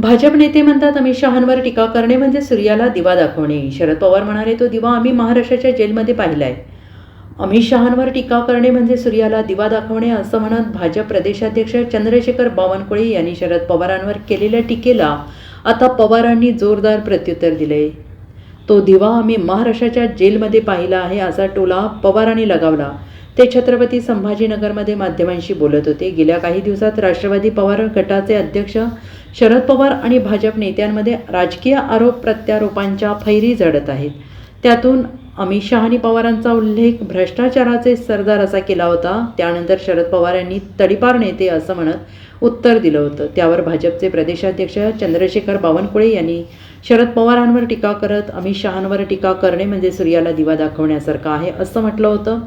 भाजप नेते म्हणतात अमित शहांवर टीका करणे म्हणजे सूर्याला दिवा दाखवणे. शरद पवार म्हणाले तो दिवा आम्ही महाराष्ट्राच्या जेलमध्ये पाहिला आहे. अमित शहांवर टीका करणे म्हणजे सूर्याला दिवा दाखवणे असं म्हणत भाजप प्रदेशाध्यक्ष चंद्रशेखर बावनकुळे यांनी शरद पवारांवर केलेल्या टीकेला आता पवारांनी जोरदार प्रत्युत्तर दिले. तो दिवा आम्ही महाराष्ट्राच्या जेलमध्ये पाहिला आहे असा टोला पवारांनी लगावला. ते छत्रपती संभाजीनगरमध्ये माध्यमांशी बोलत होते. गेल्या काही दिवसात राष्ट्रवादी पवार गटाचे अध्यक्ष शरद पवार आणि भाजप नेत्यांमध्ये राजकीय आरोप प्रत्यारोपांच्या फैरी झडत आहेत. त्यातून अमित शहानी पवारांचा उल्लेख भ्रष्टाचाराचे सरदार असा केला होता. त्यानंतर शरद पवार यांनी तडीपार नेते असं म्हणत उत्तर दिलं होतं. त्यावर भाजपचे प्रदेशाध्यक्ष चंद्रशेखर बावनकुळे यांनी शरद पवारांवर टीका करत अमित शहांवर टीका करणे म्हणजे सूर्याला दिवा दाखवण्यासारखं आहे असं म्हटलं होतं.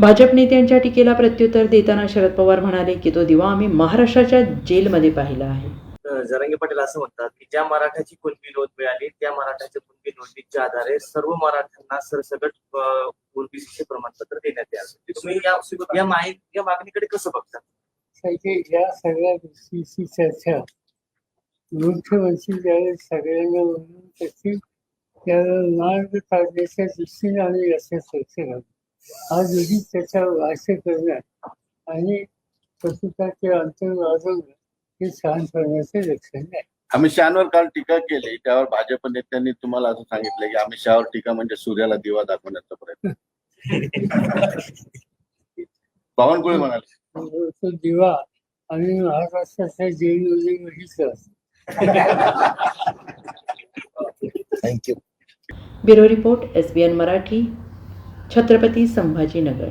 भाजप नेत्यांच्या टीकेला प्रत्युत्तर देताना शरद पवार म्हणाले की तो दिवा आम्ही महाराष्ट्राच्या जेलमध्ये पाहिला आहे. जरांगे पाटील असं म्हणतात की ज्या मराठ्याची कुणबी नोंद मिळाली त्या मराठ्याच्या कुणबी नोंदीच्या आधारे सर्व मराठ्यांना सरसकट ओबीसीचे प्रमाणपत्र देण्यात यावे. तुम्ही या माहिती या मागणीकडे कसं बघता? या सगळ्या गोष्टीची चर्चा. मुख्यमंत्री ज्यावेळेस सगळ्यांना बोलून त्याची त्याला मार्ग काढण्याच्या दृष्टीने आम्ही असं चर्चा करतो आज उगी त्याच्या भाष्य करण्यात आणि अंतर वाढवणं हे छान करण्याचे लक्षण आहे अमित शहावर काल टीका केली. त्यावर भाजप नेत्यांनी तुम्हाला असं सांगितलं की अमित शहावर टीका म्हणजे सूर्याला दिवा दाखवण्याचा प्रयत्न. बावनकुळे म्हणाले. तो दिवा आम्ही महाराष्ट्राच्या बघितलं thank you bureau report S B N Marathi Chhatrapati Sambhajinagar.